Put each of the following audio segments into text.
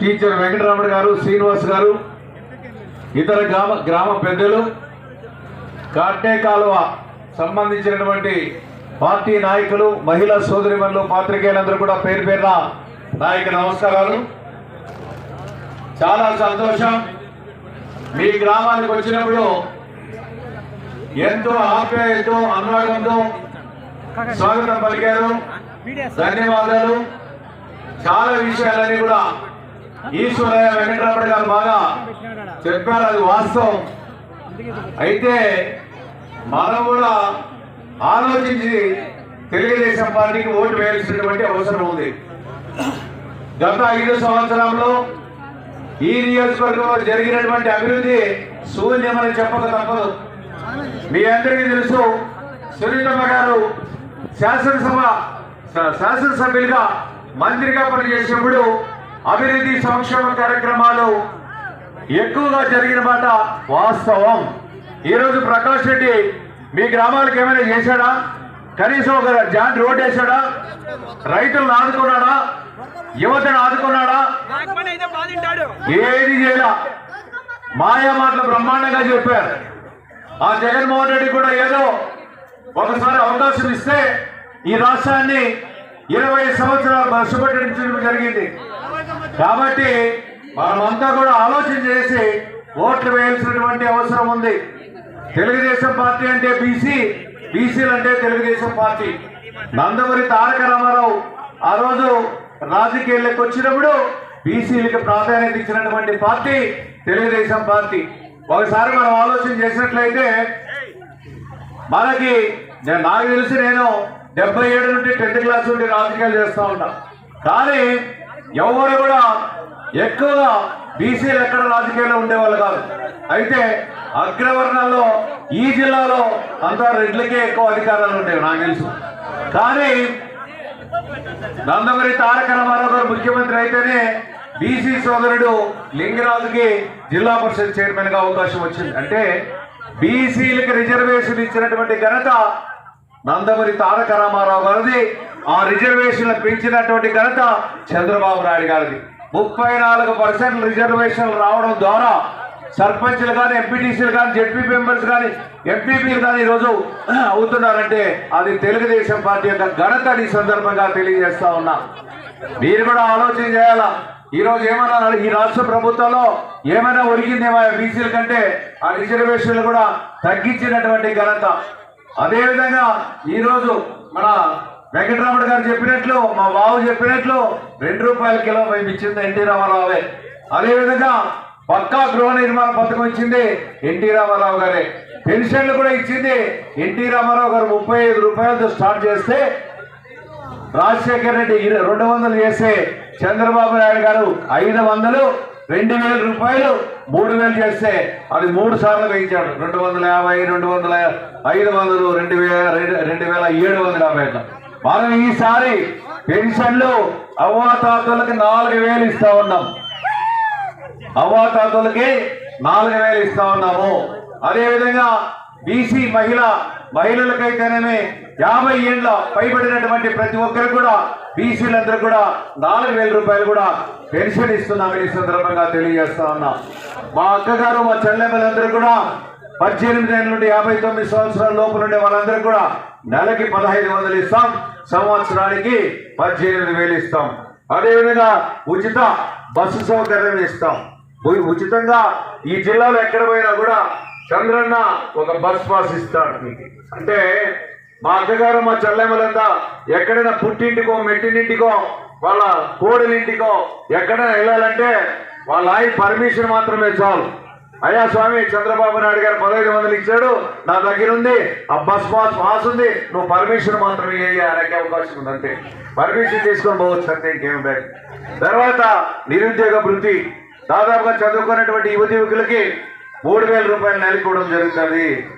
Teacher Venkataramudu గారు శ్రీనివాస్ గారు ఇతర గ్రామ గ్రామ పెద్దలు కాట్నే కాలువ సంబంధించినటువంటి పార్టీ నాయకులు మహిళా సోదరిమణులు పాత్రికేయులందరూ కూడా పేరు పేరున నాయక నమస్కారాలు. చాలా సంతోషం. మీ గ్రామానికి వచ్చినప్పుడు ఎంతో ఆప్యాయతో అనురాగంతో స్వాగతం పలికారు. ధన్యవాదాలు. చాలా విషయాలన్నీ కూడా ఈశ్వరయ్య వెంకటరమణ గారు బాగా చెప్పారు అది వాస్తవం. అయితే మనం కూడా ఆలోచించి తెలుగుదేశం పార్టీకి ఓటు వేయాల్సినటువంటి అవసరం ఉంది. గత ఐదు సంవత్సరంలో ఈ నియోజకవర్గంలో జరిగినటువంటి అభివృద్ధి శూన్యమని చెప్పక తప్పదు. మీ అందరికీ తెలుసు సునీతమ్మ గారు శాసనసభ శాసనసభ్యులుగా మంత్రిగా పనిచేసినప్పుడు అభివృద్ధి సంక్షేమ కార్యక్రమాలు ఎక్కువగా జరిగిన మాట వాస్తవం. ఈరోజు ప్రకాష్ రెడ్డి మీ గ్రామాలకు ఏమైనా చేశాడా? కనీసం ఒక జాయింట్ రోడ్ వేశాడా? రైతులను ఆదుకున్నాడా? యువతను ఆదుకున్నాడా? ఏది చేయాల? మాయా మాటలు బ్రహ్మాండంగా చెప్పారు. ఆ జగన్మోహన్ రెడ్డి కూడా ఏదో ఒకసారి అవకాశం ఇస్తే ఈ రాష్ట్రాన్ని ఇరవై సంవత్సరాలు బస్సుపట్టించడం జరిగింది. కాబట్టి మనమంతా కూడా ఆలోచన చేసి ఓట్లు వేయాల్సినటువంటి అవసరం ఉంది. తెలుగుదేశం పార్టీ అంటే బీసీ బీసీలు అంటే తెలుగుదేశం పార్టీ. నందమూరి తారక రామారావు ఆ రోజు రాజకీయాల్లోకి వచ్చినప్పుడు బీసీలకు ప్రాధాన్యత ఇచ్చినటువంటి పార్టీ తెలుగుదేశం పార్టీ. ఒకసారి మనం ఆలోచన చేసినట్లయితే మనకి నాకు తెలిసి నేను డెబ్బై ఏడు నుండి టెన్త్ క్లాస్ నుండి రాజకీయాలు చేస్తూ ఉంటాం కానీ ఎవరు కూడా ఎక్కువగా బీసీలు ఎక్కడ రాజకీయాల్లో ఉండేవాళ్ళు కాదు. అయితే అగ్రవర్ణాల్లో ఈ జిల్లాలో అంతా రెడ్లకే ఎక్కువ అధికారాలు ఉండేవి నాకు తెలుసు. కానీ నందమూరి తారక రామారావు గారు ముఖ్యమంత్రి అయితేనే బీసీ సోదరుడు లింగరాజుకి జిల్లా పరిషత్ చైర్మన్గా అవకాశం వచ్చింది. అంటే బీసీలకు రిజర్వేషన్ ఇచ్చినటువంటి ఘనత నందమూరి తారక రామారావు గారిది ఆ రిజర్వేషన్లు పెంచినటువంటి ఘనత చంద్రబాబు నాయుడు గారిది. ముప్పై నాలుగు పర్సెంట్ రిజర్వేషన్లు రావడం ద్వారా సర్పంచ్లు కానీ ఎంపీటీసీలు కానీ జెడ్పీ మెంబర్స్ కానీ ఎంపీపీలు కానీ ఈరోజు అవుతున్నారంటే అది తెలుగుదేశం పార్టీ యొక్క ఘనత ఈ సందర్భంగా తెలియజేస్తా ఉన్నా. మీరు కూడా ఆలోచన చేయాలా? ఈ రోజు ఏమన్నా ఈ రాష్ట్ర ప్రభుత్వంలో ఏమైనా ఒరిగిందేమో బీసీల కంటే ఆ రిజర్వేషన్లు కూడా తగ్గించినటువంటి ఘనత. అదేవిధంగా ఈరోజు మన వెంకటరాముడు గారు చెప్పినట్లు మా బావు చెప్పినట్లు రెండు రూపాయల కిలో మేము ఇచ్చింది ఎన్టీ రామారావే. అదేవిధంగా పక్కా గృహ నిర్మాణ పథకం ఇచ్చింది ఎన్టీ రామారావు గారే. పెన్షన్లు కూడా ఇచ్చింది ఎన్టీ రామారావు గారు. ముప్పై ఐదు రూపాయలతో స్టార్ట్ చేస్తే రాజశేఖర్ రెడ్డి రెండు వందలు చేస్తే చంద్రబాబు నాయుడు గారు ఐదు వందలు రెండు వేల రూపాయలు మూడు వేలు చేస్తే అది మూడు సార్లు వేయించాడు. రెండు వందల యాభై రెండు వందల ఐదు వందలు రెండు వేల రెండు రెండు వేల ఏడు వందల యాభై మనం ఈసారి పెన్షన్లు అవ్వాతాతలకి నాలుగు వేలు ఇస్తా ఉన్నాం. అవ్వాతాతలకి నాలుగు వేలు ఇస్తా ఉన్నాము. అదేవిధంగా బీసీ మహిళ మహిళలకైతేనేమి యాభై ఏళ్ళ పైబడినటువంటి ప్రతి ఒక్కరు కూడా బీసీలందరూ కూడా నాలుగు వేల రూపాయలు కూడా పెన్షన్ ఇస్తున్నామని సందర్భంగా తెలియజేస్తా ఉన్నాం. మా అక్కగారు మా చెల్లెమ్మలందరూ కూడా పద్దెనిమిది ఏళ్ళ నుండి యాభై తొమ్మిది సంవత్సరాల లోపు నుండి వాళ్ళందరూ కూడా నెలకి పదహైదు వందలు ఇస్తాం. సంవత్సరానికి పద్దెనిమిది వేలు ఇస్తాం. అదేవిధంగా ఉచిత బస్సు సౌకర్యం ఇస్తాం. ఉచితంగా ఈ జిల్లాలో ఎక్కడ పోయినా కూడా చంద్రన్న ఒక బస్ పాస్ ఇస్తాడు మీకు అంటే మా అత్తగారు మా చెల్లెమ్మలంతా ఎక్కడైనా పుట్టింటికో మెట్టినింటికో వాళ్ళ కోడలింటికో ఎక్కడైనా వెళ్ళాలంటే వాళ్ళ ఆయన పర్మిషన్ మాత్రమే చాలు. అయ్యా స్వామి చంద్రబాబు నాయుడు గారు పదహైదు వందలు ఇచ్చాడు. నా దగ్గర ఉంది. ఆ బస్ పాస్ పాస్ ఉంది. నువ్వు పర్మిషన్ మాత్రమే ఇయ్యి అనేక అవకాశం ఉంది అంతే. పర్మిషన్ తీసుకొని పోవచ్చు అంతే ఇంకేం బ్యాగ్ తర్వాత నిరుద్యోగ వృత్తి. దాదాపుగా చదువుకున్నటువంటి యువతి యువకులకి మూడు వేల రూపాయలు నెలకి ఇవ్వడం జరుగుతుంది.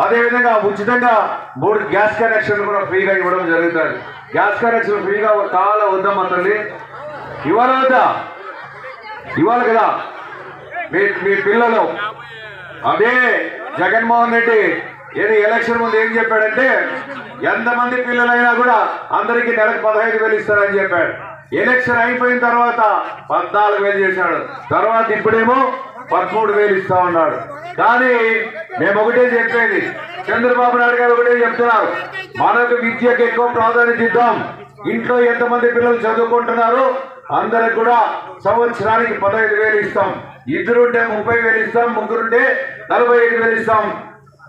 అదేవిధంగా ఉచితంగా మూడు గ్యాస్ కనెక్షన్ కూడా ఫ్రీగా ఇవ్వడం జరుగుతుంది. గ్యాస్ కనెక్షన్ ఫ్రీగా చాలా వద్దాం తల్లి. ఇవాళ వద్దా? ఇవ్వాలి కదా? మీ మీ పిల్లలు. అదే జగన్మోహన్ రెడ్డి ఏది ఎలక్షన్ ముందు ఏం చెప్పాడంటే ఎంతమంది పిల్లలైనా కూడా అందరికీ నెలకు పదహైదు వేలు ఇస్తారని చెప్పాడు. ఎలక్షన్ అయిపోయిన తర్వాత పద్నాలుగు వేలు చేశాడు. తర్వాత ఇప్పుడేమో పదమూడు వేలు ఇస్తా ఉన్నాడు. కానీ మేము ఒకటే చెప్పేది. చంద్రబాబు నాయుడు గారు ఒకటే చెప్తున్నారు. మనకు విద్యకు ఎక్కువ ప్రాధాన్యత ఇద్దాం. ఇంట్లో ఎంతమంది పిల్లలు చదువుకుంటున్నారు? అందరికి కూడా సంవత్సరానికి పదహైదు వేలు ఇస్తాం. ఇద్దరుంటే ముప్పై వేలు ఇస్తాం. ముగ్గురుంటే నలభై ఐదు వేలు ఇస్తాం.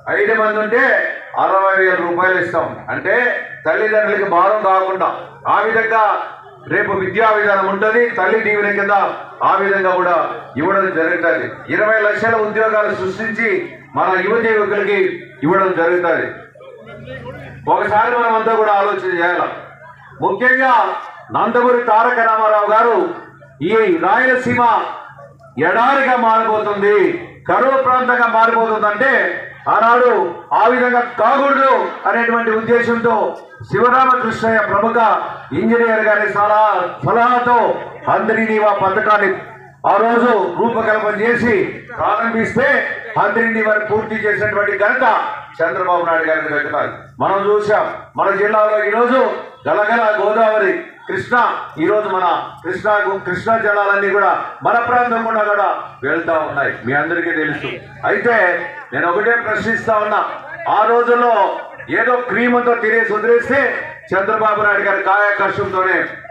ఐదు మంది ఉంటే అరవై వేల రూపాయలు ఇస్తాం. అంటే తల్లిదండ్రులకి భారం కాకుండా ఆ విధంగా రేపు విద్యా విధానం ఉంటుంది. తల్లి దీవెన కింద ఆ విధంగా కూడా ఇవ్వడం జరుగుతుంది. ఇరవై లక్షల ఉద్యోగాలు సృష్టించి మన యువతి యువకులకి ఇవ్వడం జరుగుతుంది. ఒకసారి మనం అంతా కూడా ఆలోచన చేయాలి? ముఖ్యంగా నందమూరి తారక రామారావు గారు ఈ రాయలసీమ ఎడారిగా మారిపోతుంది. కరువు ప్రాంతంగా మారిపోతుందంటే ఆనాడు ఆ విధంగా కాకూడదు అనేటువంటి ఉద్దేశంతో శివరామకృష్ణయ్య ప్రముఖ ఇంజనీర్ గారి సలహా సలహాతో అందరి నీవా పథకాన్ని ఆ రోజు రూపకల్పన చేసి ప్రారంభిస్తే అందరినీ వారు పూర్తి చేసినటువంటి ఘనత చంద్రబాబు నాయుడు గారిని దక్కుతారు మనం చూసాం మన జిల్లాలో ఈరోజు గలగల గోదావరి కృష్ణ ఈరోజు మన కృష్ణా కృష్ణా జలాలన్నీ కూడా మన ప్రాంతం కూడా కూడా వెళ్తూ ఉన్నాయి. మీ అందరికీ తెలుసు. అయితే నేను ఒకటే ప్రశ్నిస్తా ఉన్నా. ఆ రోజుల్లో ఏదో క్రీమంతో తినేసి వదిలేస్తే చంద్రబాబు నాయుడు గారి కాయ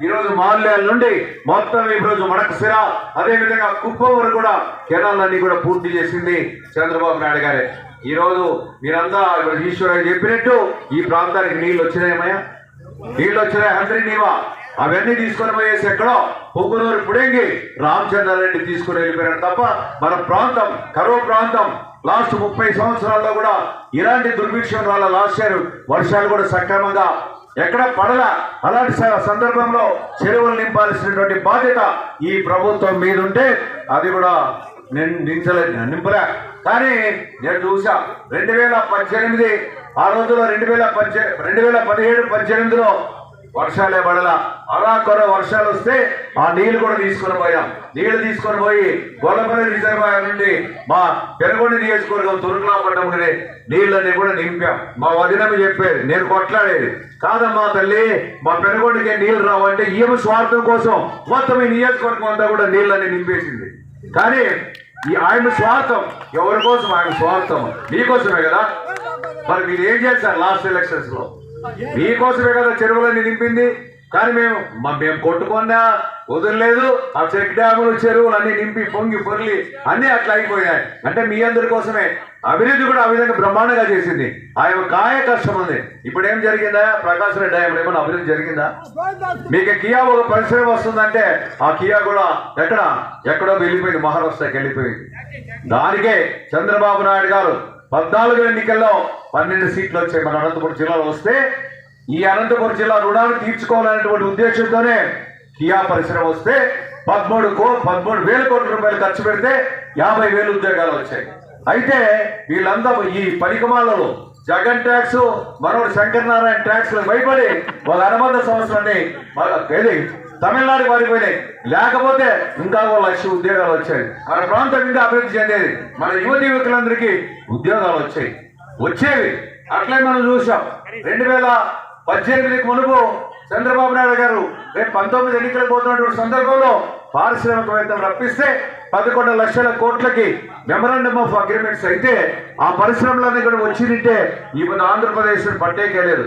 ఈరోజు మాల్యాల నుండి మొత్తం ఈరోజు మడకసిర. అదే విధంగా కుప్పం వరకు కూడా కెనాలన్నీ కూడా పూర్తి చేసింది చంద్రబాబు నాయుడు గారే. ఈరోజు మీరంతా ఇప్పుడు చెప్పినట్టు ఈ ప్రాంతానికి నీళ్ళు వచ్చినాయమయ్యా నీళ్ళు వచ్చినాయి హండ్రీ నీవా? అవన్నీ తీసుకొని పోయేసి ఎక్కడో పొంగునూరు పుడెంగి రామచంద్రారెడ్డి తీసుకుని వెళ్ళిపోయారు తప్ప మన ప్రాంతం కరువు ప్రాంతం లాస్ట్ ముప్పై సంవత్సరాల్లో కూడా ఇలాంటి దుర్భిక్షం వల్ల లాస్ట్ ఇయర్ వర్షాలు కూడా సక్రమంగా ఎక్కడ పడల. అలాంటి స- సందర్భంలో చెరువులు నింపాల్సినటువంటి బాధ్యత ఈ ప్రభుత్వం మీద ఉంటే అది కూడా నేను నించలే నింపలే. కానీ నేను చూసా రెండు వేల పద్దెనిమిది ఆ రోజుల్లో రెండు వేల పద్దె రెండు వేల పదిహేడు పద్దెనిమిదిలో వర్షాలే పడల. అలాకొర వర్షాలు వస్తే ఆ నీళ్ళు కూడా తీసుకొని పోయాం. నీళ్ళు తీసుకొని పోయి గొల్లపల్లి రిజర్వాయర్ నుండి మా పెరగొండ నియోజకవర్గం తురుకులాపట్నం నీళ్ళని కూడా నింపాం. మా వదినమ్మ చెప్పేది నేను కొట్లాడేది. కాదమ్మా తల్లి మా పెరగొండకి నీళ్ళు రావంటే ఈమె స్వార్థం కోసం మొత్తం ఈ నియోజకవర్గం అంతా కూడా నీళ్ళని నింపేసింది. కానీ ఈ ఆయన స్వార్థం. ఎవరి కోసం ఆయన స్వార్థం? మీకోసమే కదా? మరి మీరు ఏం చేశారు లాస్ట్ ఎలక్షన్స్లో మీకోసమే కదా చెరువులన్నీ నింపింది? కానీ మేము మేము కొట్టుకున్నా వదిలేదు ఆ చెక్ డ్యాములు చెరువులు అన్ని నింపి పొంగి పొర్లి అన్ని అట్లా అయిపోయాయి. అంటే మీ అందరి కోసమే. అభివృద్ధి కూడా ఆ విధంగా బ్రహ్మాండంగా చేసింది. ఆయన కాయ కష్టం ఉంది. ఇప్పుడు ఏం జరిగిందా? ప్రకాశ్ రెడ్డి ఆయన ఏమైనా అభివృద్ధి జరిగిందా? మీకు కియా ఒక పరిశ్రమ వస్తుందంటే ఆ కియా కూడా ఎక్కడ? ఎక్కడో వెళ్ళిపోయింది. మహారాష్ట్రకి వెళ్ళిపోయింది. దానికే చంద్రబాబు నాయుడు గారు పద్నాలుగు ఎన్నికల్లో పన్నెండు సీట్లు వచ్చాయి. మన అనంతపురం జిల్లాలో వస్తే ఈ అనంతపురం జిల్లా రుణాన్ని తీర్చుకోవాలనేటువంటి ఉద్దేశంతోనే కియా పరిశ్రమ వస్తే పదమూడు కో పదమూడు వేల కోట్ల రూపాయలు ఖర్చు పెడితే యాభై వేలు ఉద్యోగాలు వచ్చాయి. అయితే వీళ్ళందరూ ఈ పనికిమాలలో జగన్ ట్యాక్స్ మనోడు శంకర్ నారాయణ ట్యాక్స్ భయపడి వాళ్ళ అనుబంధ సంవత్సరాన్ని ఏది తమిళనాడు పారిపోయినాయి లేకపోతే ఇంకా ఓ లక్ష ఉద్యోగాలు వచ్చాయి. మన ప్రాంతం ఇంకా అభివృద్ధి చెందేది. మన యువతి యువకులందరికీ ఉద్యోగాలు వచ్చాయి. వచ్చేవి. అట్లే మనం చూసాం. రెండు వేల పద్దెనిమిదికి మునుపు చంద్రబాబు నాయుడు గారు రేపు పంతొమ్మిది ఎన్నికలు పోతున్నటువంటి సందర్భంలో పారిశ్రామికవేత్తలు రప్పిస్తే పదకొండు లక్షల కోట్లకి మెమరాండమ్ ఆఫ్ అగ్రిమెంట్స్ అయితే ఆ పరిశ్రమలన్నీ కూడా వచ్చిందంటే ఈ ఆంధ్రప్రదేశ్ పట్టేకే లేదు.